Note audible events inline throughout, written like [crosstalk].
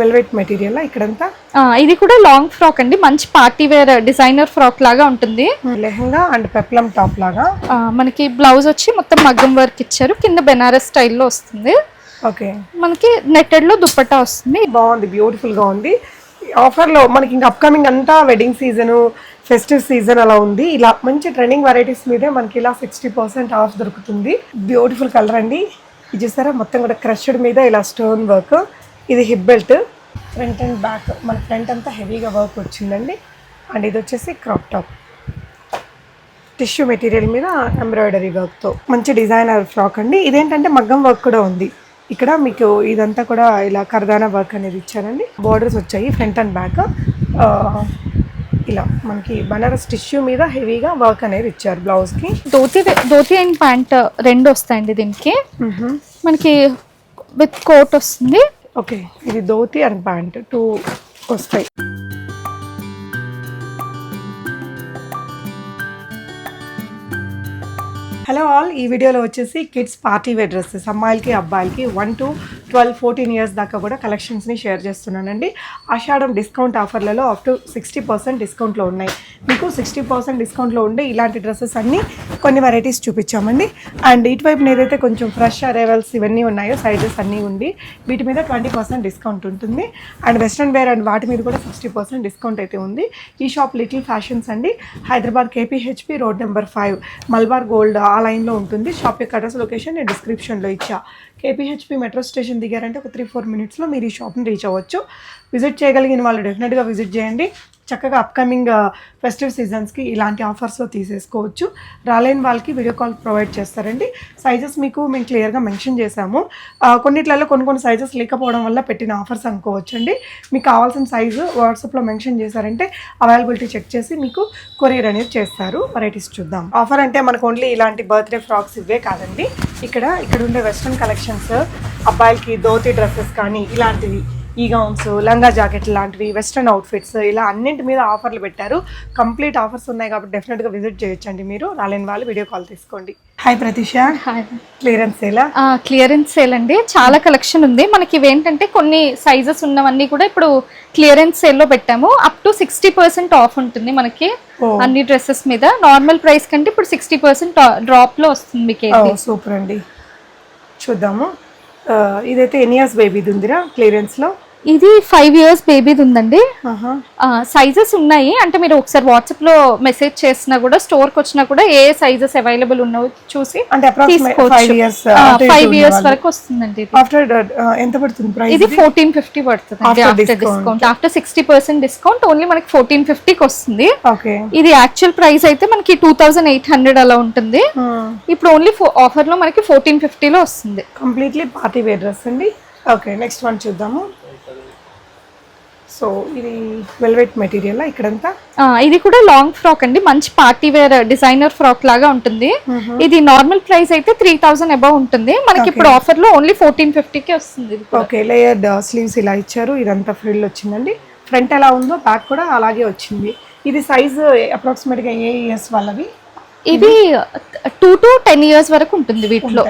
Velvet material ఇక్కడంతా? ఇది కూడా లాంగ్ ఫ్రాక్ అండి. మంచి పార్టీ వేర్ డిజైనర్ ఫ్రాక్ లాగా ఉంటుంది. లెహంగా అండ్ పెప్లం టాప్ లాగా? మనకి బ్లౌజ్ వచ్చి మొత్తం మగ్గం వర్క్ ఇచ్చారు. కింద బెనారస్ స్టైల్లో వస్తుంది. ఓకే. మనకి నెట్టెడ్లో దుప్పట్టా వస్తుంది. బాగుంది బ్యూటిఫుల్గా ఉంది. ఆఫర్లో మనకి ఇంకా అప్కమింగ్ అంతా వెడ్డింగ్ సీజన్ ఫెస్టివ్ సీజన్ అలా ఉంది. ఇలా మంచి ట్రెండింగ్ వెరైటీస్ మీదే మనకి ఇలా సిక్స్టీ పర్సెంట్ ఆఫ్ దొరుకుతుంది. బ్యూటిఫుల్ కలర్ అండి. ఇది చూసారా? మొత్తం కూడా క్రష్డ్ మీద ఇలా స్టోన్ వర్క్ ఇది hip belt front and back మన ఫ్రంట్ అంతా హెవీగా వర్క్ వచ్చిందండి. అండ్ ఇది వచ్చేసి క్రాప్ టాప్ టిష్యూ మెటీరియల్ మీద ఎంబ్రాయిడరీ వర్క్తో మంచి డిజైనర్ ఫ్రాక్ అండి. ఇదేంటంటే మగ్గం వర్క్ కూడా ఉంది. ఇక్కడ మీకు ఇదంతా కూడా ఇలా కర్దానా వర్క్ అనేది ఇచ్చారండి. బార్డర్స్ వచ్చాయి ఫ్రంట్ అండ్ బ్యాక్ ఇలా మనకి బనారస్ టిష్యూ మీద హెవీగా వర్క్ అనేది ఇచ్చారు బ్లౌజ్కి ధోతి ధోతి అండ్ ప్యాంట్ రెండు వస్తాయండి దీనికి. మనకి విత్ కోట్ వస్తుంది. ఓకే ఇది ధోతి అండ్ ప్యాంట్. టూ వస్తాయి. హలో ఆల్ ఈ వీడియోలో వచ్చేసి కిడ్స్ పార్టీ వేర్ డ్రెస్సెస్ అమ్మాయిలకి అబ్బాయిలకి one to twelve fourteen years దాకా కూడా కలెక్షన్స్ని షేర్ చేస్తున్నానండి. ఆషాఢం డిస్కౌంట్ ఆఫర్లలో అప్ టు సిక్స్టీ పర్సెంట్ డిస్కౌంట్లో ఉన్నాయి. మీకు సిక్స్టీ పర్సెంట్ డిస్కౌంట్లో ఉండే ఇలాంటి డ్రెస్సెస్ అన్నీ కొన్ని వెరైటీస్ చూపించామండి. అండ్ ఇటువైపున ఏదైతే కొంచెం ఫ్రెష్ అరైవల్స్ ఇవన్నీ ఉన్నాయో సైజెస్ అన్నీ ఉండి వీటి మీద ట్వంటీ పర్సెంట్ డిస్కౌంట్ ఉంటుంది. అండ్ వెస్ట్రన్ వేర్ అండ్ వాటి మీద కూడా సిక్స్టీ పర్సెంట్ డిస్కౌంట్ అయితే ఉంది. ఈ షాప్ లిటిల్ ఫ్యాషన్స్ అండి. Hyderabad KPHB road number five Malabar Gold ఆ లైన్లో ఉంటుంది. షాప్ యొక్క అడ్రస్ లొకేషన్ నేను డిస్క్రిప్షన్లో ఇచ్చా. కేపీహెచ్పి మెట్రో స్టేషన్ దిగారంటే ఒక త్రీ ఫోర్ మినిట్స్లో మీరు ఈ షాప్ని రీచ్ అవ్వచ్చు. విజిట్ చేయగలిగిన వాళ్ళు డెఫినెట్గా విజిట్ చేయండి. చక్కగా అప్కమింగ్ ఫెస్టివ్ సీజన్స్కి ఇలాంటి ఆఫర్స్లో తీసేసుకోవచ్చు. రాలేని వాళ్ళకి వీడియో కాల్ ప్రొవైడ్ చేస్తారండి. సైజెస్ మీకు మేము క్లియర్గా మెన్షన్ చేశాము. Uh, కొన్నిట్లలో కొన్ని కొన్ని సైజెస్ లేకపోవడం వల్ల పెట్టిన ఆఫర్స్ అనుకోవచ్చండి. మీకు కావాల్సిన సైజు వాట్సాప్లో మెన్షన్ చేశారంటే అవైలబిలిటీ చెక్ చేసి మీకు కొరియర్ అనేది చేస్తారు. వెరైటీస్ చూద్దాం. ఆఫర్ అంటే మనకు ఓన్లీ ఇలాంటి బర్త్డే ఫ్రాక్స్ ఇవే కాదండి. ఇక్కడ ఇక్కడ ఉండే వెస్ట్రన్ కలెక్షన్స్ అబ్బాయిలకి ధోతి డ్రెస్సెస్ కానీ ఇలాంటివి. ఈ గౌన్స్ లంగా జాకెట్ లాంటివి వెస్ట్రన్ అవుట్ఫిట్స్ ఇలా అన్నింటి మీద ఆఫర్లు పెట్టారు. కంప్లీట్ ఆఫర్స్ ఉన్నాయి కాబట్టి డెఫినెట్గా విజిట్ చేయొచ్చండి మీరు. రాలేని వాళ్ళు వీడియో కాల్ తీసుకోండి. హాయ్ ప్రతిష. క్లియరెన్స్ ఎలా క్లియరెన్స్ సేల్ అండి. చాలా కలెక్షన్ ఉంది. మనకి ఇవేంటంటే కొన్ని సైజెస్ ఉన్నవన్నీ కూడా ఇప్పుడు క్లియరెన్స్ సేల్లో పెట్టాము. Up to sixty percent off ఉంటుంది మనకి. అన్ని డ్రెస్సెస్ మీద. నార్మల్ ప్రైస్ కంటే ఇప్పుడు సిక్స్టీ పర్సెంట్ డ్రాప్లో వస్తుంది మీకు. సూపర్ అండి. చూద్దాము. ఇదైతే ఎన్ని ఇయర్స్ బేబీది ఉందిరా క్లియరెన్స్లో ఇది ఫైవ్ ఇయర్స్ బేబీది ఉందండి. సైజెస్ ఉన్నాయి. అంటే మీరు ఒకసారి వాట్సాప్లో మెసేజ్ చేసినా కూడా స్టోర్కి వచ్చినా కూడా ఏ సైజెస్ అవైలబుల్ ఉన్నాయో చూసి ఫైవ్ ఇయర్స్ వరకు వస్తుంది ఇది. ఆఫ్టర్ ఎంత పడుతుంది ఇది ఫోర్టీన్ ఫిఫ్టీ పడుతుంది after. Discount after sixty percent discount only మనకి ఫోర్టీన్ ఫిఫ్టీకి వస్తుంది. ఓకే ఇది యాక్చువల్ ప్రైస్ అయితే మనకి టూ థౌసండ్ ఎయిట్ హండ్రెడ్ అలా ఉంటుంది. ఇప్పుడు ఓన్లీ ఆఫర్లో మనకి ఫోర్టీన్ ఫిఫ్టీలో వస్తుంది. కంప్లీట్లీ పార్టీ వేర్ డ్రెస్ అండి. ఓకే నెక్స్ట్ వన్ చూద్దాము. సో ఇది వెల్వెట్ మెటీరియల్ ఇక్కడంతా? ఇది కూడా లాంగ్ ఫ్రాక్ అండి. మంచి పార్టీ వేర్ డిజైనర్ ఫ్రాక్ లాగా ఉంటుంది. ఇది నార్మల్ ప్రైస్ అయితే త్రీ థౌసండ్ అబౌవ్ ఉంటుంది. మనకి ఇప్పుడు ఆఫర్లో ఓన్లీ ఫోర్టీన్ ఫిఫ్టీకి వస్తుంది. ఓకే లేయర్డ్ స్లీవ్స్ ఇలా ఇచ్చారు. ఇదంతా ఫ్రిల్ వచ్చిందండి. ఫ్రంట్ ఎలా ఉందో బ్యాక్ కూడా అలాగే వచ్చింది. ఇది సైజ్ అప్రాక్సిమేట్గా ఏ ఇయర్స్ వాళ్ళవి? ఇది టూ టు టెన్ ఇయర్స్ వరకు ఉంటుంది వీటిలో.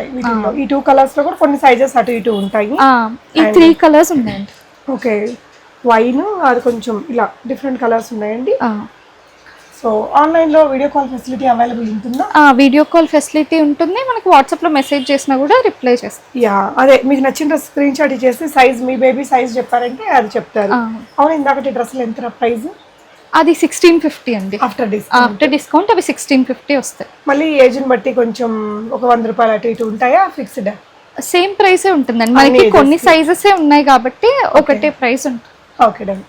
ఈ టూ కలర్స్లో కూడా కొన్ని సైజెస్ అటు ఇటు ఉంటాయి. ఈ త్రీ కలర్స్ ఉన్నాయండి. ఓకే వైన్ అది కొంచెం ఇలా డిఫరెంట్ కలర్స్ ఉన్నాయండి. సో ఆన్లైన్లో వీడియో కాల్ ఫెసిలిటీ అవైలబుల్ ఉంటుందా? ఆ, వీడియో కాల్ ఫెసిలిటీ ఉంటుంది. మనకి వాట్సాప్లో మెసేజ్ చేసినా కూడా రిప్లై చేస్తాం. యా అదే మీకు నచ్చిన స్క్రీన్ షాట్ ఇచ్చేసి సైజ్ మీ బేబీ సైజ్ చెప్పారంటే అది చెప్తారు. అవును ఇందాకటి డ్రెస్సులు ఎంత ప్రైస్ అది సిక్స్టీన్ ఫిఫ్టీ అండి. ఆఫ్టర్ డిస్కౌంట్ ఆఫ్టర్ డిస్కౌంట్ అవి సిక్స్టీన్ ఫిఫ్టీ వస్తాయి. మళ్ళీ ఏజ్ని బట్టి కొంచెం ఒక వంద రూపాయలు అటు ఇటు ఉంటాయా? ఫిక్స్డ్ సేమ్ ప్రైసే ఉంటుందండి. మనకి కొన్ని సైజెస్ ఉన్నాయి కాబట్టి ఒకటే ప్రైస్ ఉంటుంది. ఓకే డన్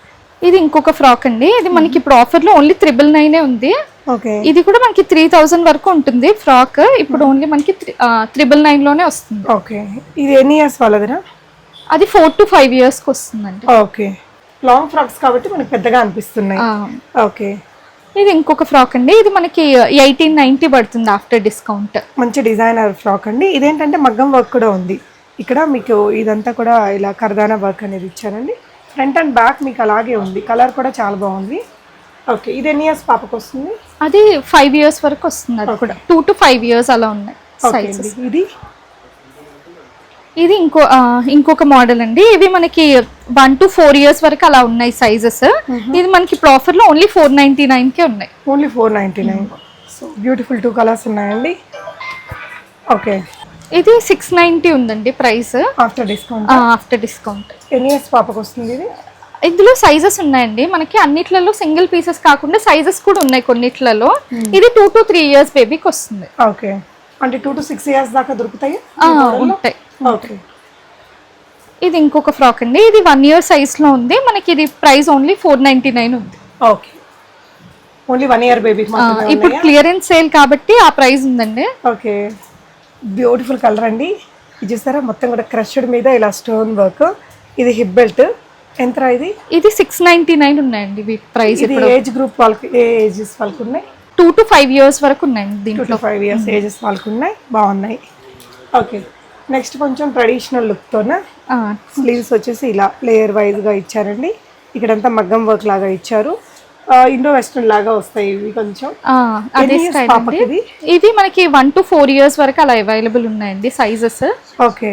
ఇది ఇంకొక ఫ్రాక్ అండి. ఇది మనకి ఇప్పుడు ఆఫర్లో ఓన్లీ త్రిబుల్ నైనే ఉంది. ఓకే ఇది కూడా మనకి త్రీ థౌజండ్ వరకు ఉంటుంది ఫ్రాక్. ఇప్పుడు ఓన్లీ మనకి త్రిబుల్ నైన్లోనే వస్తుంది. ఓకే ఇది ఎన్ని ఇయర్స్ వాళ్ళదిరా? అది ఫోర్ టు ఫైవ్ ఇయర్స్కి వస్తుందండి. ఓకే లాంగ్ ఫ్రాక్స్ కాబట్టి మనకు పెద్దగా అనిపిస్తున్నాయి. ఓకే ఇది ఇంకొక ఫ్రాక్ అండి. ఇది మనకి ఎయిటీన్ నైన్టీ పడుతుంది ఆఫ్టర్ డిస్కౌంట్ మంచి డిజైనర్ ఫ్రాక్ అండి. ఇదేంటంటే మగ్గం వర్క్ కూడా ఉంది. ఇక్కడ మీకు ఇదంతా కూడా ఇలా కర్దానా వర్క్ అనేది ఇచ్చారండి. ఫ్రంట్ అండ్ బ్యాక్ మీకు అలాగే ఉంది. కలర్ కూడా చాలా బాగుంది. ఓకే ఇది ఎన్ని ఇయర్స్ పాపకు వస్తుంది? అది ఫైవ్ ఇయర్స్ వరకు వస్తుంది అది కూడా. టూ టు ఫైవ్ ఇయర్స్ అలా ఉన్నాయి సైజెస్ ఇది? ఇది ఇంకో ఇంకొక మోడల్ అండి. ఇవి మనకి వన్ టు ఫోర్ ఇయర్స్ వరకు అలా ఉన్నాయి సైజెస్ ఇది మనకి ఇప్పుడు ఆఫర్లో ఓన్లీ ఫోర్ నైన్టీ కే ఉన్నాయి. Only four ninety nine so beautiful two colours ఉన్నాయండి. ఓకే. ఇది సిక్స్ నైన్టీ ఉందండి price. After discount after discount ఎన్ని ఇయర్స్ పాపకు వస్తుంది ఇది? ఇందులో సైజెస్ ఉన్నాయండి. మనకి అన్నిట్లలో సింగిల్ పీసెస్ కాకుండా సైజెస్ కూడా ఉన్నాయి కొన్నిట్లలో. ఇది టూ టు త్రీ ఇయర్స్ బేబీకి వస్తుంది. ఓకే అంటే టూ టు సిక్స్ ఇయర్స్ దాకా దొరుకుతాయి? ఉంటాయి. ఓకే ఇది ఇంకొక ఫ్రాక్ అండి. ఇది వన్ ఇయర్ సైజ్లో ఉంది. మనకి ఇది price only four ninety nine ఉంది ఓకే ఓన్లీ వన్ ఇయర్ మాత్రమే ఇప్పుడు క్లియరెన్స్ సేల్ కాబట్టి ఆ ప్రైస్ ఉందండి. ఓకే బ్యూటిఫుల్ కలర్ అండి. ఇది చూసారా? మొత్తం కూడా క్రష్డ్ మీద ఇలా స్టోన్ వర్క్. ఇది హిప్ బెల్ట్. ఎంత ఇది? ఇది సిక్స్ నైన్టీ నైన్ ఉన్నాయండి ప్రైస్ ఇది ఏజ్ గ్రూప్ వాళ్ళకి ఏ ఏజెస్ వాళ్ళకి ఉన్నాయి? టూ టు ఫైవ్ ఇయర్స్ వరకు ఉన్నాయండి టూ దీంట్లో ఫైవ్ ఇయర్స్ ఏజెస్ వాళ్ళకి ఉన్నాయి. బాగున్నాయి. ఓకే. నెక్స్ట్ కొంచెం ట్రెడిషనల్ లుక్తోన ఆ, స్లీవ్స్ వచ్చేసి ఇలా లేయర్ వైజ్గా ఇచ్చారండి. ఇక్కడంతా మగ్గం వర్క్ లాగా ఇచ్చారు. ఇండో వెస్ట్రన్ లాగా వస్తాయి ఇవి కొంచెం. అదే స్టైల్ అండి? ఇది? మనకి వన్ టు ఫోర్ ఇయర్స్ వరకు అలా అవైలబుల్ ఉన్నాయండి సైజెస్ ఓకే.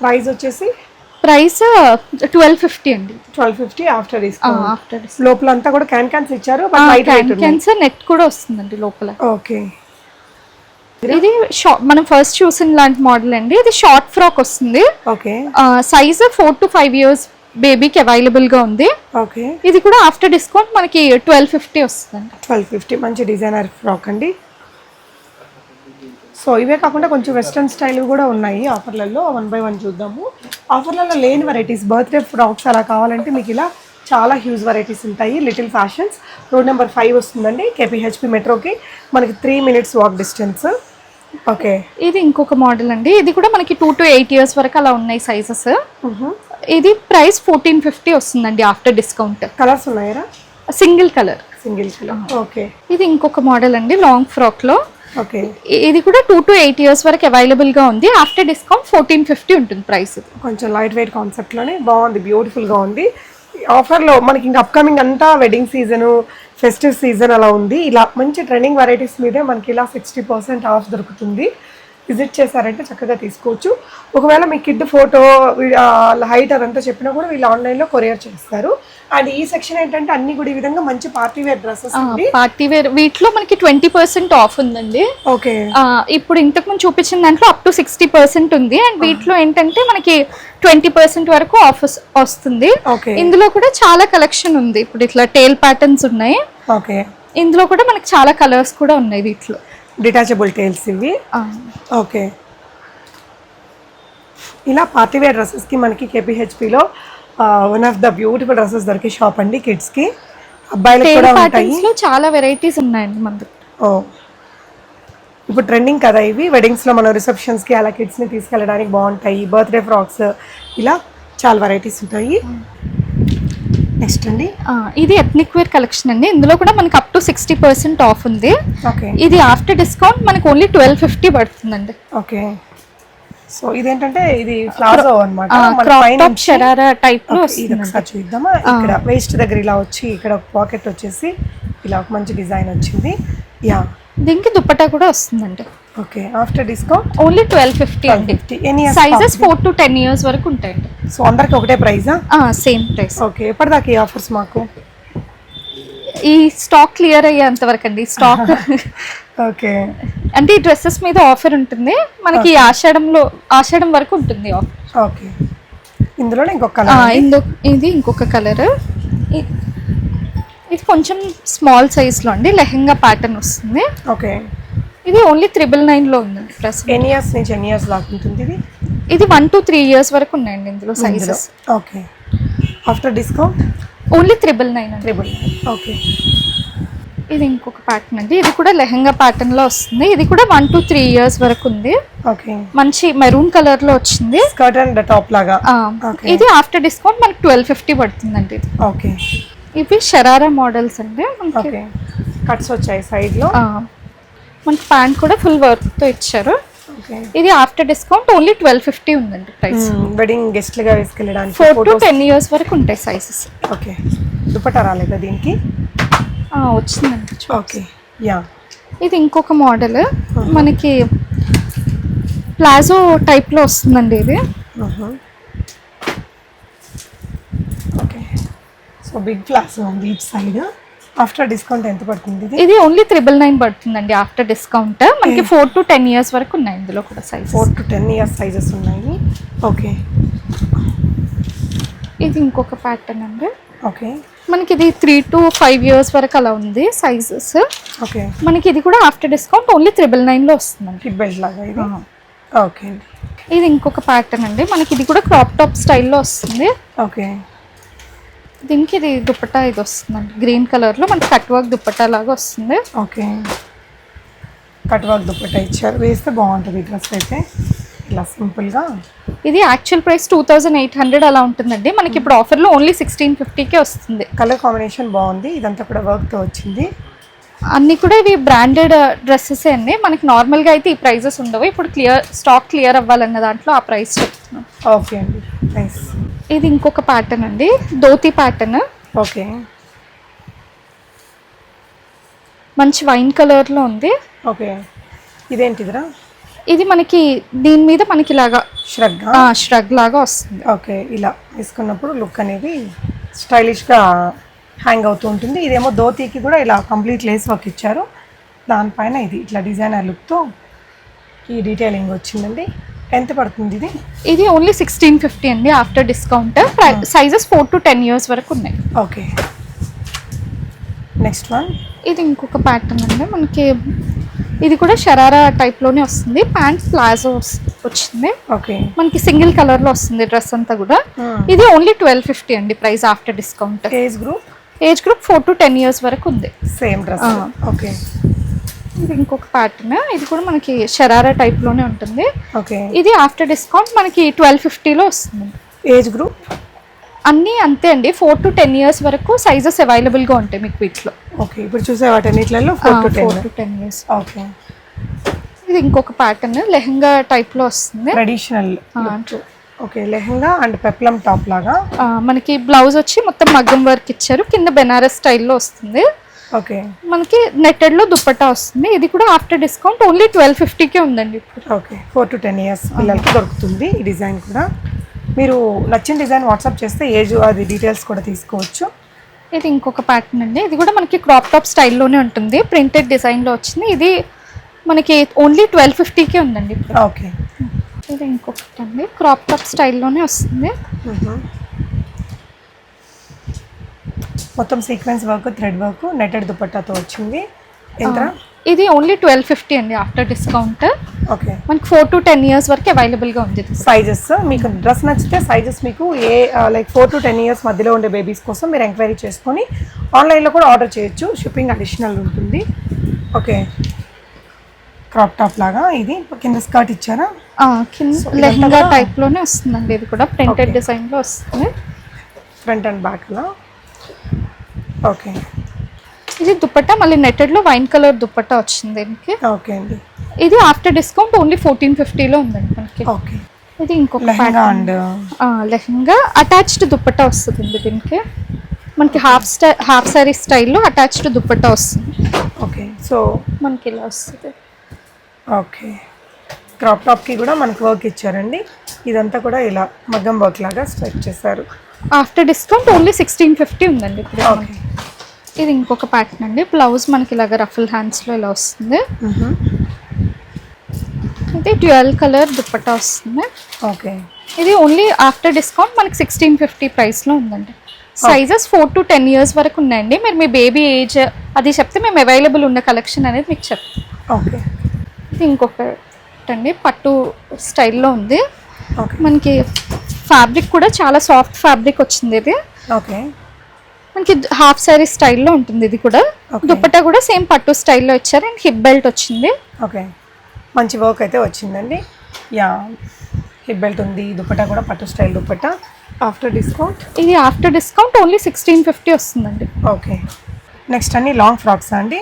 ప్రైస్ వచ్చేసి? ప్రైస్ ట్వెల్వ్ ఫిఫ్టీ అండి. ట్వెల్వ్ ఫిఫ్టీ ఆఫ్టర్ ఆఫ్టర్ లోపల అంతా కూడా క్యాన్ క్యాన్స్ ఇచ్చారు బట్ క్యాన్సర్ నెట్ కూడా వస్తుందండి లోపల. ఓకే. ఇది షార్ట్ మనం ఫస్ట్ చూసిన లాంటి మోడల్ అండి. ఇది షార్ట్ ఫ్రాక్ వస్తుంది. Okay. Size four to five years బేబీకి అవైలబుల్గా ఉంది. ఓకే. ఇది కూడా ఆఫ్టర్ డిస్కౌంట్ మనకి ట్వెల్వ్ ఫిఫ్టీ వస్తుందండి ట్వెల్వ్ ఫిఫ్టీ మంచి డిజైనర్ ఫ్రాక్ అండి. సో ఇవే కాకుండా కొంచెం వెస్ట్రన్ స్టైల్ కూడా ఉన్నాయి ఆఫర్లలో వన్ బై వన్ చూద్దాము. ఆఫర్లలో లేని వెరైటీస్ బర్త్డే ఫ్రాక్స్ అలా కావాలంటే మీకు ఇలా చాలా హ్యూజ్ వెరైటీస్ ఉంటాయి. Little fashions road number five వస్తుందండి కేపీహెచ్పి మెట్రోకి మనకి three minutes walk distance okay. ఇది ఇంకొక మోడల్ అండి. ఇది కూడా మనకి టూ టు ఎయిట్ ఇయర్స్ వరకు అలా ఉన్నాయి సైజెస్ ఇది ప్రైస్ ఫోర్టీన్ ఫిఫ్టీ వస్తుందండి after discount colours ఉన్నాయరా single colour single colour okay. ఇది ఇంకొక మోడల్ అండి లాంగ్ ఫ్రాక్లో ఓకే. ఇది కూడా టూ టు ఎయిట్ ఇయర్స్ వరకు అవైలబుల్గా ఉంది. ఆఫ్టర్ డిస్కౌంట్ ఫోర్టీన్ ఫిఫ్టీ ఉంటుంది ప్రైస్ కొంచెం లైట్ వెయిట్ కాన్సెప్ట్లోనే బాగుంది బ్యూటిఫుల్గా ఉంది. ఆఫర్లో మనకి ఇంకా అప్కమింగ్ అంతా వెడ్డింగ్ సీజను ఫెస్టివ్ సీజన్ అలా ఉంది. ఇలా మంచి ట్రెండింగ్ వెరైటీస్ మీదే మనకి ఇలా సిక్స్టీ పర్సెంట్ ఆఫ్ దొరుకుతుంది. విజిట్ చేశారంటే చక్కగా తీసుకోవచ్చు. ఒకవేళ మీ కిడ్ ఫోటో హైట్ అదంతా చెప్పినా కూడా వీళ్ళు ఆన్లైన్లో కొరియర్ చేస్తారు. అండ్ ఈ సెక్షన్ ఏంటంటే అన్ని కూడా ఈ విధంగా మంచి party wear dresses party wear. వీటిలో మనకి ట్వంటీ పర్సెంట్ ఆఫ్ ఉందండి. ఓకే. ఇప్పుడు ఇంతకు ముందు చూపించిన దాంట్లో అప్ టు సిక్స్టీ పర్సెంట్ ఉంది. అండ్ వీటిలో ఏంటంటే మనకి ట్వంటీ పర్సెంట్ వరకు ఆఫ్ వస్తుంది. ఓకే. ఇందులో కూడా చాలా కలెక్షన్ ఉంది. ఇప్పుడు ఇట్లా టేల్ ప్యాటర్న్స్ ఉన్నాయి. ఓకే. ఇందులో కూడా మనకి చాలా కలర్స్ కూడా ఉన్నాయి వీటిలో. డిటాచబుల్ టైల్స్ ఇవి. ఓకే. ఇలా పార్టీ వేర్ డ్రెస్సెస్కి మనకి కేపీహెచ్పిలో one of the beautiful dresses దొరికే షాప్ అండి కిడ్స్కి. అబ్బాయిలకు కూడా ఉంటాయి. చాలా వెరైటీస్ ఉన్నాయండి మన ఓ. ఇప్పుడు ట్రెండింగ్ కదా ఇవి. వెడ్డింగ్స్లో మనం రిసెప్షన్స్కి అలా కిడ్స్ని తీసుకెళ్ళడానికి బాగుంటాయి. బర్త్డే ఫ్రాక్స్ ఇలా చాలా వెరైటీస్ ఉంటాయి. నెక్స్ట్ అండి? ఇది ఎథ్నిక్ వేర్ కలెక్షన్ అండి. ఇందులో కూడా మనకి up to sixty percent off ఉంది. ఓకే. ఇది ఆఫ్టర్ డిస్కౌంట్ మనకి ఓన్లీ ట్వెల్వ్ ఫిఫ్టీ పడుతుందండి. ఓకే. సో ఇదేంటంటే ఇది ప్లాజో అనమాట టాప్ షరారా టైప్లో ఇది ఒకసారి చూద్దామా? ఇక్కడ వేస్ట్ దగ్గర ఇలా వచ్చి ఇక్కడ ఒక పాకెట్ వచ్చేసి ఇలా ఒక మంచి డిజైన్ వచ్చింది. యా దీనికి దుప్పటా కూడా వస్తుందండి. Okay after discount only twelve fifty అండి. Fifty any sizes four to ten years వరకు ఉంటాయండి. సో అందరికి ఒకటే ప్రైజా సేమ్ ప్రైస్ ఓకే ఎప్పటిదాకా ఈ ఆఫర్స్ మాకు? ఈ స్టాక్ క్లియర్ అయ్యేంత వరకు అండి స్టాక్ ఓకే [laughs] అంటే ఈ డ్రెస్సెస్ మీద ఆఫర్ ఉంటుంది మనకి ఆషాఢంలో ఆషాఢం వరకు ఉంటుంది ఆఫర్ ఓకే ఇందులోనే ఇంకొక కలర్ ఇది ఇంకొక కలర్ ఇది కొంచెం స్మాల్ సైజ్లో అండి లెహంగా ప్యాటర్న్ వస్తుంది. ఓకే ఇది ఓన్లీ త్రిబుల్ నైన్లో ఉందండి ప్రస్తుతం. ఎన్ని ఇయర్స్ నుంచి ఎన్ని ఇయర్స్ దాకా ఉంటుంది ఇది? ఇది వన్ టు త్రీ ఇయర్స్ వరకు ఉన్నాయండి ఇందులో sizes okay after discount only triple nine అండి. ట్రిపుల్ ఓకే ఇది ఇంకొక ప్యాటర్న్ అండి. ఇది కూడా లెహంగా ప్యాటర్న్లో వస్తుంది. ఇది కూడా వన్ టు త్రీ ఇయర్స్ వరకు ఉంది. ఓకే మంచి మెరూన్ కలర్లో వచ్చింది. స్కర్ట్ అండ్ టాప్ లాగా. ఇది ఆఫ్టర్ డిస్కౌంట్ మనకి ట్వెల్వ్ ఫిఫ్టీ పడుతుందండి ఇది. ఓకే ఇవి షరారా మోడల్స్ అండి. కట్స్ వచ్చాయి సైడ్లో. మనకి ప్యాంట్ కూడా ఫుల్ వర్క్తో ఇచ్చారు ఇది after discount only twelve fifty ఉందండి ప్రైస్. వెడ్డింగ్ గెస్ట్లుగా వేసుకెళ్ళడానికి ఫోర్ టు టెన్ ఇయర్స్ వరకు ఉంటాయి సైజెస్. ఓకే దుపట్టా రాలేదా దీనికి? వచ్చిందండి. ఓకే యా ఇది ఇంకొక మోడల్. మనకి ప్లాజో టైప్లో వస్తుందండి ఇది. ఓకే సో బిగ్ ఫ్లాస్ ఉంది సైడ్ ఆఫ్టర్ డిస్కౌంట్ ఎంత పడుతుంది ఇది? ఓన్లీ త్రిబుల్ నైన్ పడుతుందండి ఆఫ్టర్ డిస్కౌంట్ మనకి ఫోర్ టు టెన్ ఇయర్స్ వరకు ఉన్నాయి ఇందులో కూడా size four to ten years sizes ఉన్నాయి. ఓకే ఇది ఇంకొక ప్యాటర్న్ అండి. ఓకే మనకి ఇది త్రీ టు ఫైవ్ ఇయర్స్ వరకు అలా ఉంది సైజెస్ ఓకే మనకి ఇది కూడా ఆఫ్టర్ డిస్కౌంట్ ఓన్లీ త్రిబుల్ నైన్లో వస్తుందండి. హిప్ బెల్ట్ లాగా ఇది? ఓకే ఇది ఇంకొక ప్యాటర్న్ అండి. మనకి ఇది కూడా క్రాప్ టాప్ స్టైల్లో వస్తుంది. ఓకే దీనికి ఇది దుపట్టా ఇది వస్తుందండి. గ్రీన్ కలర్లో మనకి కట్ వర్క్ దుపట్టా లాగా వస్తుంది. ఓకే. కట్ వర్క్ దుప్పట్టా ఇచ్చారు. వేస్తే బాగుంటుంది ఈ డ్రెస్ అయితే. ఇలా సింపుల్గా. ఇది actual price two thousand eight hundred అలా ఉంటుందండి. మనకి ఇప్పుడు ఆఫర్లో ఓన్లీ సిక్స్టీన్ ఫిఫ్టీకే వస్తుంది. కలర్ కాంబినేషన్ బాగుంది. ఇదంతా కూడా వర్క్తో వచ్చింది. అన్నీ కూడా ఇవి బ్రాండెడ్ డ్రెస్సెస్ అండి. మనకి నార్మల్గా అయితే ఈ ప్రైజెస్ ఉండవు. ఇప్పుడు క్లియర్ స్టాక్ క్లియర్ అవ్వాలన్న దాంట్లో ఆ ప్రైస్ చెప్తున్నాం. ఓకే అండి. నైస్ ఇది ఇంకొక ప్యాటర్న్ అండి. ధోతి ప్యాటర్న్ ఓకే మంచి వైన్ కలర్లో ఉంది. ఓకే ఇదేంటిదిరా? ఇది మనకి దీని మీద మనకి ఇలాగా ష్రగ్ ష్రగ్ లాగా వస్తుంది. ఓకే ఇలా వేసుకున్నప్పుడు లుక్ అనేది స్టైలిష్గా హ్యాంగ్ అవుతూ ఉంటుంది. ఇదేమో ధోతీకి కూడా ఇలా కంప్లీట్ లేస్ వర్క్ ఇచ్చారు. దానిపైన ఇది ఇట్లా డిజైనర్ లుక్తో ఈ డీటెయిలింగ్ వచ్చిందండి. ఎంత పడుతుంది ఇది? ఇది ఓన్లీ సిక్స్టీన్ ఫిఫ్టీ అండి after discount sizes four to ten years వరకు ఉన్నాయి. ఓకే నెక్స్ట్ వన్ ఇది ఇంకొక ప్యాటర్న్ అండి మనకి ఇది కూడా షరారా టైప్లోనే వస్తుంది. ప్యాంట్ ప్లాజో వచ్చింది. ఓకే మనకి సింగిల్ కలర్లో వస్తుంది డ్రెస్ అంతా కూడా. ఇది ఓన్లీ ట్వెల్వ్ ఫిఫ్టీ అండి price after discount age group age group four to ten years వరకు ఉంది. Same dress. ఓకే ఇది ఇంకొక ప్యాటర్న్ ఇది కూడా మనకి షరారా టైప్లోనే ఉంటుంది. ఓకే ఇది ఆఫ్టర్ డిస్కౌంట్ మనకి ట్వెల్వ్ ఫిఫ్టీలో వస్తుంది. ఏజ్ గ్రూప్ అన్నీ అంతే అండి. ఫోర్ టు టెన్ ఇయర్స్ వరకు సైజెస్ అవైలబుల్గా ఉంటాయి మీకు వీటిలో. ఓకే ఇప్పుడు చూసే వాటన్నిటిలో four to four to ten years okay ఇది ఇంకొక ప్యాటర్న్ లెహంగా టైప్లో వస్తుంది. Traditional. Okay lehenga and peplum top లాగా? మనకి బ్లౌజ్ వచ్చి మొత్తం మగ్గం వర్క్ ఇచ్చారు. కింద బెనారస్ స్టైల్లో వస్తుంది. ఓకే. మనకి నెట్టెడ్లో దుప్పట్టా వస్తుంది. ఇది కూడా ఆఫ్టర్ డిస్కౌంట్ ఓన్లీ ట్వెల్వ్ ఫిఫ్టీకే ఉందండి ఇప్పుడు. Okay four to ten years పిల్లలకి దొరుకుతుంది ఈ డిజైన్ కూడా. మీరు నచ్చిన డిజైన్ వాట్సాప్ చేస్తే ఏజ్ అది డీటెయిల్స్ కూడా తీసుకోవచ్చు. ఇది ఇంకొక ప్యాటర్న్ అండి. ఇది కూడా మనకి క్రాప్ టాప్ స్టైల్లోనే ఉంటుంది. ప్రింటెడ్ డిజైన్లో వచ్చింది. ఇది మనకి ఓన్లీ ట్వెల్వ్ ఫిఫ్టీకే ఉందండి ఓకే. ఇది ఇంకొకటి అండి క్రాప్ టాప్ స్టైల్లోనే వస్తుంది. మొత్తం sequence work thread work netted దుపట్టాతో వచ్చింది. ఎంత ఇది ఓన్లీ ట్వెల్వ్ ఫిఫ్టీ అండి ఆఫ్టర్ డిస్కౌంట్ ఓకే మనకి ఫోర్ టు టెన్ ఇయర్స్ వరకు అవైలబుల్గా ఉంది. సైజెస్ మీకు డ్రెస్ నచ్చితే సైజెస్ మీకు ఏ like four to ten years మధ్యలో ఉండే బేబీస్ కోసం మీరు ఎంక్వైరీ చేసుకొని ఆన్లైన్లో కూడా ఆర్డర్ చేయొచ్చు. షిప్పింగ్ అడిషనల్ ఉంటుంది. ఓకే క్రాప్ టాప్ లాగా ఇది. కింద స్కర్ట్ ఇచ్చారా? లెహంగా కూడా- టైప్లోనే వస్తుందండి. ఇది కూడా ప్రింటెడ్ Okay. డిజైన్లో వస్తుంది. ఫ్రంట్ అండ్ బ్యాక్లో ఓకే ఇది దుపట్టా మళ్ళీ నెట్టెడ్లో వైన్ కలర్ దుపట్టా వచ్చింది దీనికి. ఓకే అండి. ఇది ఆఫ్టర్ డిస్కౌంట్ ఓన్లీ ఫోర్టీన్ ఫిఫ్టీలో ఉందండి మనకి. ఓకే ఇది ఇంకొక లెహంగా అటాచ్డ్ దుపట్టా వస్తుంది దీనికి. మనకి హాఫ్ స్టై హాఫ్ సారీ స్టైల్లో అటాచ్డ్ దుపట్టా వస్తుంది. ఓకే సో మనకి ఇలా వస్తుంది. ఓకే క్రాప్ టాప్కి కూడా మనకు వర్క్ ఇచ్చారండి. ఇదంతా కూడా ఇలా మగ్గం వర్క్ లాగా స్ట్రెచ్ చేశారు. After discount only sixteen fifty ఉందండి ఇప్పుడు. ఇది ఇంకొక ప్యాటర్న్ అండి. బ్లౌజ్ మనకి ఇలాగ రఫుల్ హ్యాండ్స్లో ఇలా వస్తుంది. ఇది డ్యూయల్ కలర్ దుపట్టా వస్తుంది. ఓకే ఇది ఓన్లీ ఆఫ్టర్ డిస్కౌంట్ మనకి సిక్స్టీన్ ఫిఫ్టీ ప్రైస్లో ఉందండి. Sizes four to ten years వరకు ఉన్నాయండి. మీరు మీ బేబీ ఏజ్ అది చెప్తే మేము అవైలబుల్ ఉన్న కలెక్షన్ అనేది మీకు చెప్తాం. ఓకే ఇది ఇంకొకటి అండి పట్టు స్టైల్లో ఉంది. ఓకే. మనకి ఫ్యాబ్రిక్ కూడా చాలా సాఫ్ట్ ఫ్యాబ్రిక్ వచ్చింది ఇది. ఓకే. మనకి హాఫ్ సారీ స్టైల్లో ఉంటుంది ఇది కూడా. దుపట్టా కూడా సేమ్ పట్టు స్టైల్లో ఇచ్చారు. అండ్ హిప్ బెల్ట్ వచ్చింది. ఓకే. మంచి వర్క్ అయితే వచ్చిందండి. యా హిప్ బెల్ట్ ఉంది దుపట్టా కూడా పట్టు స్టైల్ దుపట్టా ఆఫ్టర్ డిస్కౌంట్ ఇది after discount only sixteen fifty వస్తుందండి. ఓకే. నెక్స్ట్ అన్ని లాంగ్ ఫ్రాక్స్ అండి?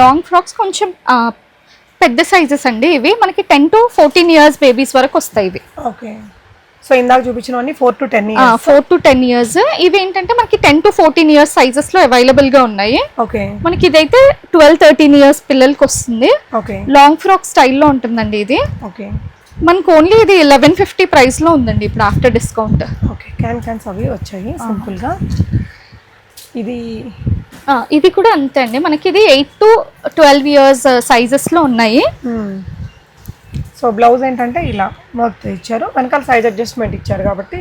లాంగ్ ఫ్రాక్స్ కొంచెం పెద్ద సైజెస్ అండి ఇవి. మనకి ten to fourteen years babies వరకు వస్తాయి ఇవి. ఓకే. సో ఇందాక చూపించినవన్నీ four to ten four to ten years ఇవి ఏంటంటే మనకి టెన్ టు ఫోర్టీన్ ఇయర్స్ సైజెస్లో అవైలబుల్గా ఉన్నాయి. ఓకే. మనకి ఇదైతే ట్వెల్వ్ థర్టీన్ ఇయర్స్ పిల్లలకి వస్తుంది. ఓకే. లాంగ్ ఫ్రాక్ స్టైల్లో ఉంటుందండి ఇది. ఓకే. మనకు ఓన్లీ ఇది లెవెన్ ఫిఫ్టీ ప్రైస్లో ఉందండి ఇప్పుడు after discount okay. Can cans అవి వచ్చాయి సింపుల్గా. ఇది ఇది కూడా అంతే అండి. మనకి ఇది ఎయిట్ టు ట్వెల్వ్ ఇయర్స్ సైజెస్లో ఉన్నాయి. సో బ్లౌజ్ ఏంటంటే ఇలా వర్క్ ఇచ్చారు వెనకాల సైజ్ అడ్జస్ట్మెంట్ ఇచ్చారు కాబట్టి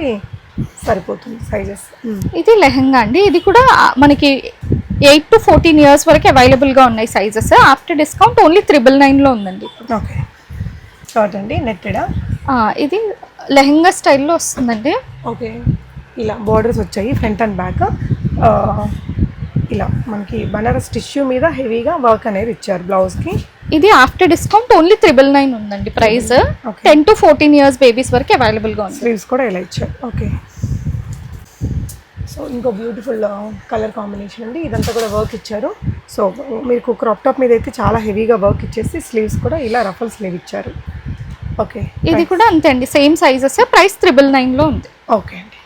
సరిపోతుంది సైజెస్ ఇది లెహంగా అండి. ఇది కూడా మనకి ఎయిట్ టు ఫోర్టీన్ ఇయర్స్ వరకు అవైలబుల్గా ఉన్నాయి sizes after discount only triple నైన్లో ఉందండి ఓకే షార్ట్ అండి నెట్టెడా ఇది లెహంగా స్టైల్లో వస్తుందండి. ఓకే ఇలా బార్డర్స్ వచ్చాయి ఫ్రంట్ అండ్ బ్యాక్ ఇలా మనకి బనారస్ టిష్యూ మీద హెవీగా వర్క్ అనేది ఇచ్చారు బ్లౌజ్కి. ఇది after discount only triple nine ఉందండి price. Ten to fourteen years babies వరకు అవైలబుల్గా ఉంది. స్లీవ్స్ కూడా ఇలా ఇచ్చారు. ఓకే. సో ఇంకో బ్యూటిఫుల్ కలర్ కాంబినేషన్ అండి. ఇదంతా కూడా వర్క్ ఇచ్చారు. సో మీకు క్రాప్ టాప్ మీద అయితే చాలా హెవీగా వర్క్ ఇచ్చేసి స్లీవ్స్ కూడా ఇలా రఫల్ స్లీవ్ ఇచ్చారు. ఓకే. ఇది కూడా అంతే అండి. సేమ్ సైజెస్ ప్రైస్ త్రిబుల్ నైన్లో ఉంది. ఓకే అండి.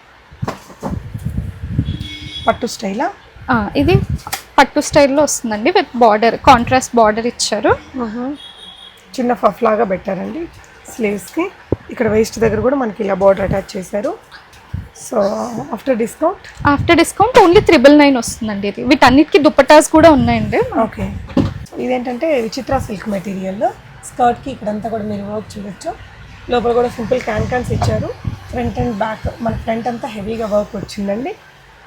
పట్టు స్టైలా? ఇది పట్టు స్టైల్లో వస్తుందండి విత్ బార్డర్ కాంట్రాస్ట్ బార్డర్ ఇచ్చారు. చిన్న ఫఫ్ లాగా పెట్టారండి స్లీవ్స్కి. ఇక్కడ వేస్ట్ దగ్గర కూడా మనకి ఇలా బార్డర్ అటాచ్ చేశారు. So after discount after discount only triple nine వస్తుందండి ఇది. వీటన్నిటికీ దుప్పటాస్ కూడా ఉన్నాయండి. ఓకే. ఇదేంటంటే విచిత్ర సిల్క్ మెటీరియల్ స్కర్ట్కి ఇక్కడంతా కూడా మీరు వర్క్ చూడొచ్చు. లోపల కూడా సింపుల్ క్యాన్ క్యాన్స్ ఇచ్చారు. ఫ్రంట్ అండ్ బ్యాక్ మన ఫ్రంట్ అంతా హెవీగా వర్క్ వచ్చిందండి.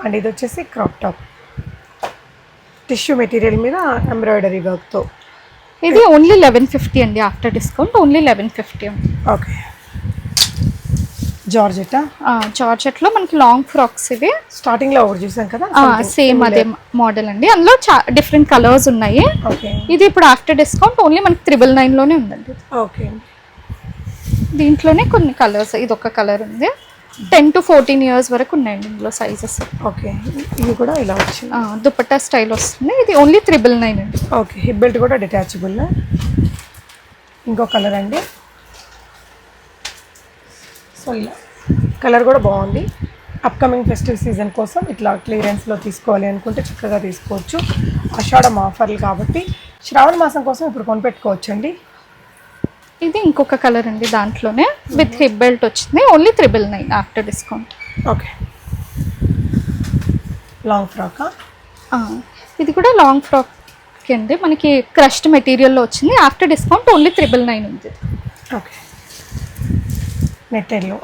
అండ్ ఇది వచ్చేసి క్రాప్ టాప్ టిష్యూ మెటీరియల్ మీద ఎంబ్రాయిడరీ వర్క్తో. ఇది ఓన్లీ లెవెన్ ఫిఫ్టీ అండి after discount only eleven fifty okay. జార్జెటా? జార్జెట్లో మనకి లాంగ్ ఫ్రాక్స్ ఇవి. స్టార్టింగ్లో ఒకటి చూసాం కదా సేమ్ అదే మోడల్ అండి. అందులో చా డిఫరెంట్ కలర్స్ ఉన్నాయి. ఓకే. ఇది ఇప్పుడు ఆఫ్టర్ డిస్కౌంట్ ఓన్లీ మనకి త్రిబుల్ నైన్లోనే ఉందండి. ఓకే. దీంట్లోనే కొన్ని కలర్స్ ఇది ఒక కలర్ ఉంది. టెన్ టు ఫోర్టీన్ ఇయర్స్ వరకు ఉన్నాయండి ఇందులో సైజెస్ ఓకే. ఇది కూడా ఇలా వచ్చింది దుపట్టా స్టైల్ వస్తుంది. ఇది ఓన్లీ త్రిబుల్ నైన్ అండి. ఓకే. హిప్ బెల్ట్ కూడా డిటాచబుల్ ఇంకో కలర్ అండి. సో ఇలా. కలర్ కూడా బాగుంది. అప్కమింగ్ ఫెస్టివ్ సీజన్ కోసం ఇట్లా క్లియరెన్స్లో తీసుకోవాలి అనుకుంటే చక్కగా తీసుకోవచ్చు. ఆషాఢం ఆఫర్లు కాబట్టి శ్రావణ మాసం కోసం ఇప్పుడు కొనిపెట్టుకోవచ్చు అండి ఇది ఇంకొక కలర్ అండి దాంట్లోనే. విత్ హిప్ బెల్ట్ వచ్చింది. Only triple nine after discount. Okay. Long ఫ్రాకా? ఇది కూడా లాంగ్ ఫ్రాక్ అండి. మనకి క్రష్డ్ మెటీరియల్లో వచ్చింది. After discount only triple nine ఉంది. ఓకే. నెట్టెడ్లో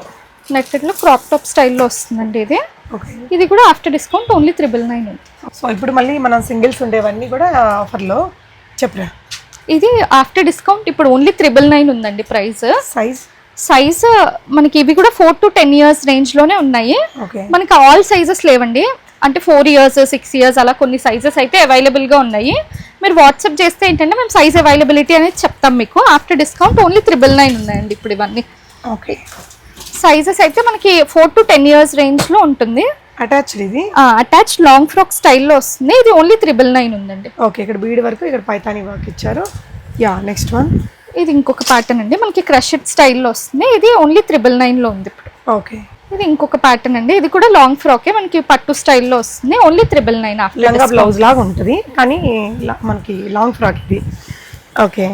నెట్టెడ్లో క్రాప్ టాప్ స్టైల్లో వస్తుందండి ఇది. ఓకే. ఇది కూడా after discount only triple nine ఉంది. సో ఇప్పుడు మళ్ళీ మనం సింగిల్స్ ఉండేవన్నీ కూడా ఆఫర్లో చెప్పరా? ఇది ఆఫ్టర్ డిస్కౌంట్ ఇప్పుడు ఓన్లీ త్రిబుల్ నైన్ ఉందండి ప్రైస్ సైజ్ సైజ్ మనకి ఇవి కూడా ఫోర్ టు టెన్ ఇయర్స్ రేంజ్లోనే ఉన్నాయి. ఓకే మనకి ఆల్ సైజెస్ లేవండి. అంటే ఫోర్ ఇయర్స్ సిక్స్ ఇయర్స్ అలా కొన్ని సైజెస్ అయితే అవైలబుల్గా ఉన్నాయి. మీరు వాట్సాప్ చేస్తే ఏంటంటే మేము సైజ్ అవైలబిలిటీ అనేది చెప్తాం మీకు. After discount only triple nine ఉన్నాయండి ఇప్పుడు ఇవన్నీ. ఓకే సైజెస్ అయితే మనకి ఫోర్ టు టెన్ ఇయర్స్ రేంజ్లో ఉంటుంది. అటాచ్డ్ ఇది? అటాచ్ లాంగ్ ఫ్రాక్ స్టైల్లో వస్తుంది. ఇది ఓన్లీ త్రిబుల్ నైన్ ఉందండి. ఓకే ఇక్కడ బీడ్ వరకు ఇక్కడ పైతాని వర్క్ ఇచ్చారు. యా నెక్స్ట్ వన్ ఇది ఇంకొక ప్యాటర్న్ అండి. మనకి క్రషెడ్ స్టైల్లో వస్తుంది. ఇది ఓన్లీ త్రిబుల్ నైన్లో ఉంది ఇప్పుడు. ఓకే ఇది ఇంకొక ప్యాటర్న్ అండి. ఇది కూడా లాంగ్ ఫ్రాకే మనకి పట్టు స్టైల్లో వస్తుంది. ఓన్లీ త్రిబుల్ నైన్ ఆఫ్టర్ లంగా బ్లౌజ్ లాగా ఉంటుంది. కానీ మనకి లాంగ్ ఫ్రాక్ ఇది. ఓకే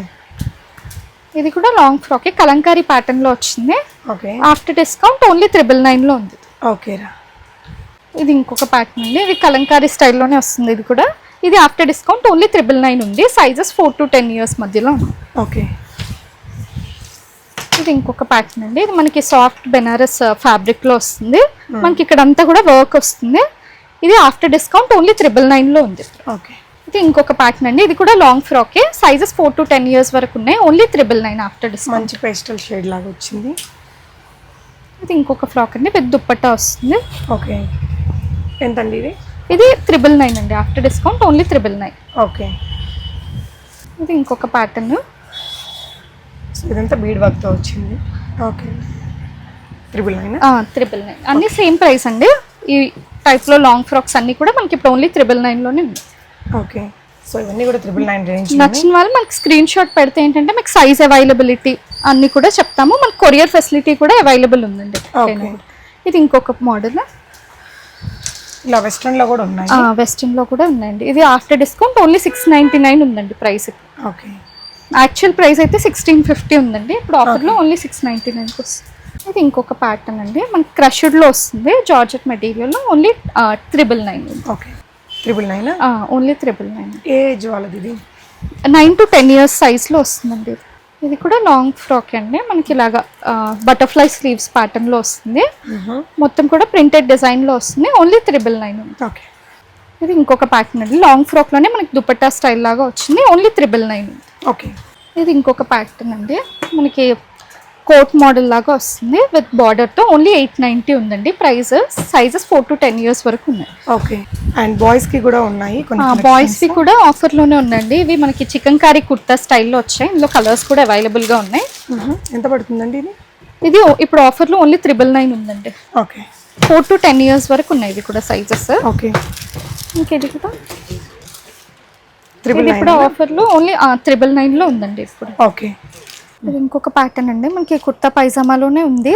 ఇది కూడా లాంగ్ ఫ్రాకే కలంకారీ ప్యాటర్న్లో వచ్చింది. Okay after discount only triple నైన్లో ఉంది. ఓకే రా. ఇది ఇంకొక ప్యాటర్న్ అండి ఇది కలంకారీ స్టైల్లోనే వస్తుంది ఇది కూడా. ఇది after discount only triple nine ఉంది. Sizes four to ten years మధ్యలో ఓకే ఇది ఇంకొక ప్యాటర్న్ అండి ఇది మనకి సాఫ్ట్ బెనారస్ ఫ్యాబ్రిక్లో వస్తుంది. మనకి ఇక్కడ అంతా కూడా వర్క్ వస్తుంది. ఇది ఆఫ్టర్ డిస్కౌంట్ ఓన్లీ త్రిబుల్ నైన్లో ఉంది. ఓకే ఇది ఇంకొక ప్యాటర్న్ అండి ఇది కూడా long ఫ్రాకే sizes four to ten years వరకు ఉన్నాయి. Only triple nine after discount మంచి పేస్టల్ షేడ్ లాగా వచ్చింది. ఇది ఇంకొక ఫ్రాక్ అండి పెద్ద దుప్పట్టా వస్తుంది. ఓకే ఎంతండి ఇది? ఇది త్రిబుల్ నైన్ అండి. After discount only triple nine okay. ఇది ఇంకొక ప్యాటర్న్ ఇదంతా బీడ్ వర్క్తో వచ్చింది. Okay. Triple nine triple nine అన్ని సేమ్ ప్రైస్ అండి. ఈ టైప్లో లాంగ్ ఫ్రాక్స్ అన్ని కూడా మనకి ఇప్పుడు ఓన్లీ త్రిబుల్ నైన్లోనే ఉంది ఓకే. సో ఇవన్నీ కూడా ట్రిపుల్ నైన్ రేంజ్ నచ్చిన వాళ్ళు మనకి స్క్రీన్ షాట్ పెడితే ఏంటంటే మీకు సైజ్ అవైలబిలిటీ అన్ని కూడా చెప్తాము. మనకి కొరియర్ ఫెసిలిటీ కూడా అవైలబుల్ ఉందండి. ఇది ఇంకొక మోడల్ ఇలా వెస్ట్రన్లో కూడా ఉన్నాయి? వెస్టర్న్లో కూడా ఉందండి ఇది after discount only six ninety nine ఉందండి ప్రైస్ ఓకే. యాక్చువల్ ప్రైస్ అయితే సిక్స్టీన్ ఫిఫ్టీ ఉందండి. ఇప్పుడు ఆఫర్లో ఓన్లీ సిక్స్ నైంటీ నైన్కి వస్తుంది. ఇది ఇంకొక ప్యాటర్న్ అండి. మనకి క్రష్డ్లో వస్తుంది. Georgette మెటీరియల్లో only triple nine okay. Triple nine only triple nine ఏ ఏజ్ వాళ్ళది ఇది? నైన్ టు టెన్ ఇయర్స్ సైజ్లో వస్తుందండి ఇది. ఇది కూడా లాంగ్ ఫ్రాక్ అండి. మనకి ఇలాగా బటర్ఫ్లై స్లీవ్స్ ప్యాటర్న్లో వస్తుంది. మొత్తం కూడా ప్రింటెడ్ డిజైన్లో వస్తుంది. ఓన్లీ త్రిబుల్ నైన్ ఉంది. ఓకే ఇది ఇంకొక ప్యాటర్న్ అండి. లాంగ్ ఫ్రాక్లోనే మనకి దుపట్టా స్టైల్ లాగా వచ్చింది. ఓన్లీ త్రిబుల్ నైన్ ఉంది. ఓకే ఇది ఇంకొక ప్యాటర్న్ అండి. మనకి కోట్ మోడల్ లాగా వస్తుంది. విత్ బార్డర్తో ఓన్లీ ఎయిట్ నైంటీ ఉందండి. Price sizes four to ten years వరకు ఉన్నాయి. ఓకే. అండ్ బాయ్స్కి కూడా ఉన్నాయి బాయ్స్వి కూడా ఆఫర్లోనే ఉందండి. ఇవి మనకి చికెన్ కారీ కుర్తా స్టైల్లో వచ్చాయి. ఇందులో కలర్స్ కూడా అవైలబుల్గా ఉన్నాయి. ఎంత పడుతుందండి ఇది? ఇది ఇప్పుడు ఆఫర్లో ఓన్లీ త్రిబుల్ నైన్ ఉందండి. Okay. Four to ten years వరకు ఉన్నాయి ఇవి కూడా సైజెస్ ఓకే. ఇంకేది కూడా త్రిబుల్ ఇది ఇప్పుడు ఆఫర్లో ఓన్లీ త్రిబుల్ నైన్లో ఉందండి ఇప్పుడు. ఓకే. ఇది ఇంకొక ప్యాటర్న్ అండి. మనకి కుర్తా పైజామాలోనే ఉంది.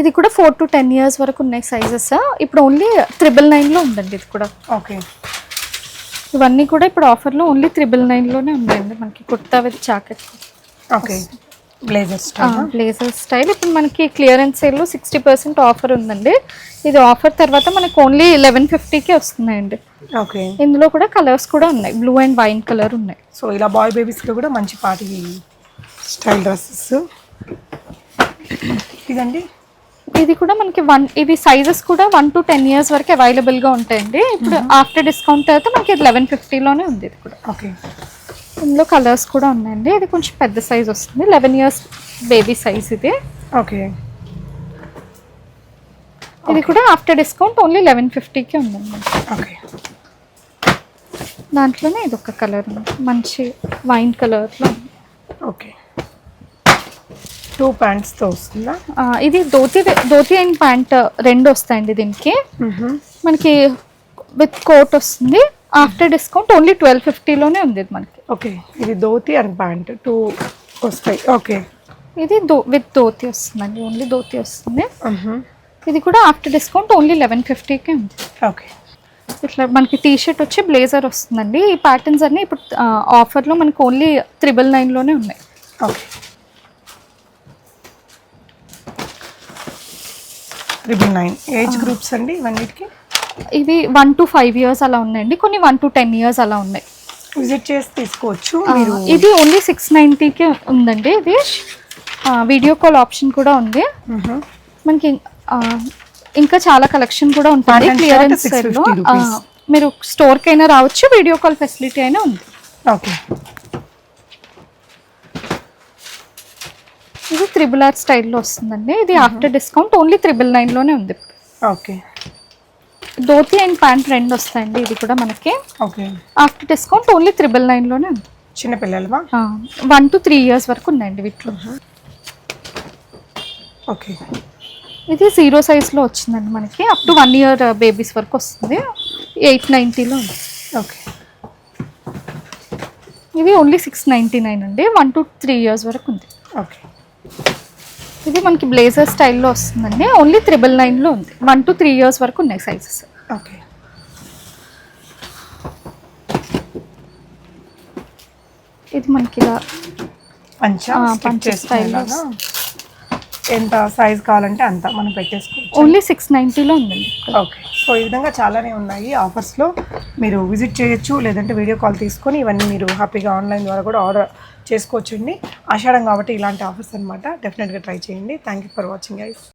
ఇది కూడా ఫోర్ టు టెన్ ఇయర్స్ వరకు ఉన్నాయి సైజెస్ ఇప్పుడు ఓన్లీ త్రిబుల్ నైన్లో ఉందండి ఇది కూడా. ఓకే. ఇవన్నీ కూడా ఇప్పుడు ఆఫర్లో ఓన్లీ త్రిబుల్ నైన్లోనే ఉన్నాయండి. మనకి kurta with jacket okay. Blazer style blazer style ఇప్పుడు మనకి క్లియరెన్స్ సేల్లో సిక్స్టీ పర్సెంట్ ఆఫర్ ఉందండి. ఇది ఆఫర్ తర్వాత మనకి ఓన్లీ లెవెన్ ఫిఫ్టీకి వస్తున్నాయండి. ఓకే. ఇందులో కూడా కలర్స్ కూడా ఉన్నాయి. బ్లూ అండ్ వైన్ కలర్ ఉన్నాయి. సో ఇలా బాయ్ బేబీస్కి కూడా మంచి పార్టీ స్టైల్ డ్రెస్సెస్. ఇదండి. ఇది కూడా మనకి వన్ ఇది సైజెస్ కూడా వన్ టు టెన్ ఇయర్స్ వరకు అవైలబుల్గా ఉంటాయండి. ఇప్పుడు ఆఫ్టర్ డిస్కౌంట్ తర్వాత మనకి ఇది లెవెన్ ఫిఫ్టీలోనే ఉంది ఇది కూడా. ఓకే. ఇందులో కలర్స్ కూడా ఉన్నాయండి. ఇది కొంచెం పెద్ద సైజ్ వస్తుంది. లెవెన్ ఇయర్స్ బేబీ సైజ్ ఇది. ఓకే. ఇది కూడా ఆఫ్టర్ డిస్కౌంట్ ఓన్లీ లెవెన్ ఫిఫ్టీకి ఉందండి. ఓకే. దాంట్లోనే ఇది ఒక కలర్ మంచి వైన్ కలర్లో. ఓకే. టూ ప్యాంట్స్తో వస్తుందా? ఇది ధోతి ధోతి అండ్ ప్యాంట్ రెండు వస్తాయండి దీనికి. మనకి విత్ కోట్ వస్తుంది. ఆఫ్టర్ డిస్కౌంట్ ఓన్లీ ట్వెల్వ్ ఫిఫ్టీలోనే ఉంది మనకి. ఓకే. ఇది ధోతి అండ్ ప్యాంట్ టూ వస్తాయి. ఓకే. ఇది దో విత్ ధోతి వస్తుందండి. ఓన్లీ ధోతి వస్తుంది. ఇది కూడా ఆఫ్టర్ డిస్కౌంట్ ఓన్లీ లెవెన్ ఫిఫ్టీకే ఉంది. ఓకే. ఇట్లా మనకి టీ షర్ట్ వచ్చి బ్లేజర్ వస్తుందండి. ఈ ప్యాటర్న్స్ అన్నీ ఇప్పుడు ఆఫర్లో మనకి ఓన్లీ త్రిబుల్ నైన్లోనే ఉన్నాయి. Okay. Triple nine age groups అండి ఇవన్నిటికి? ఇది వన్ టు ఫైవ్ ఇయర్స్ అలా ఉన్నాయండి. కొన్ని వన్ టు టెన్ ఇయర్స్ అలా ఉన్నాయి. విజిట్ చేసి తీసుకోవచ్చు. ఇది ఓన్లీ సిక్స్ నైంటీకే ఉందండి. ఇది వీడియో కాల్ ఆప్షన్ కూడా ఉంది. మనకి ఇంకా చాలా కలెక్షన్ కూడా ఉంటుంది. Clearance chart 650 rupees. మీరు స్టోర్కి అయినా రావచ్చు వీడియో కాల్ ఫెసిలిటీ అయినా ఉంది. ఓకే ఇది త్రిబుల్ ఆర్ స్టైల్లో వస్తుందండి. ఇది ఆఫ్టర్ డిస్కౌంట్ ఓన్లీ త్రిబుల్ నైన్లోనే ఉంది. ఓకే ధోతి అండ్ ప్యాంట్ రెండు వస్తాయండి ఇది కూడా మనకి. Okay after discount only triple నైన్లోనే ఉంది. చిన్నపిల్లలవా వన్ టు త్రీ ఇయర్స్ వరకు ఉన్నాయండి వీటిలో. ఓకే ఇది జీరో సైజ్లో వచ్చిందండి మనకి. Up to one year babies వరకు వస్తుంది. ఎయిట్ నైంటీలో ఉంది. ఓకే ఇది ఓన్లీ సిక్స్ నైంటీ నైన్ అండి. వన్ టు త్రీ ఇయర్స్ వరకు ఉంది. ఓకే ఇది మనకి బ్లేజర్ స్టైల్లో వస్తుందండి. ఓన్లీ త్రిబుల్ నైన్లో ఉంది. వన్ టు త్రీ ఇయర్స్ వరకు ఉన్నాయి సైజెస్ ఓకే ఇది మనకి ఇలా పంచ చేసుకునేలాగా? ఎంత సైజ్ కావాలంటే అంత మనం పెట్టేసుకోవచ్చు. ఓన్లీ సిక్స్ నైంటీలో ఉందండి. ఓకే సో ఈ విధంగా చాలానే ఉన్నాయి ఆఫర్స్లో మీరు విజిట్ చేయొచ్చు లేదంటే వీడియో కాల్ తీసుకొని ఇవన్నీ మీరు హ్యాపీగా ఆన్లైన్ ద్వారా కూడా ఆర్డర్ చేసుకోవచ్చండి. ఆషాఢం కాబట్టి ఇలాంటి ఆఫర్స్ అనమాట డెఫినెట్గా ట్రై చేయండి. Thank you for watching guys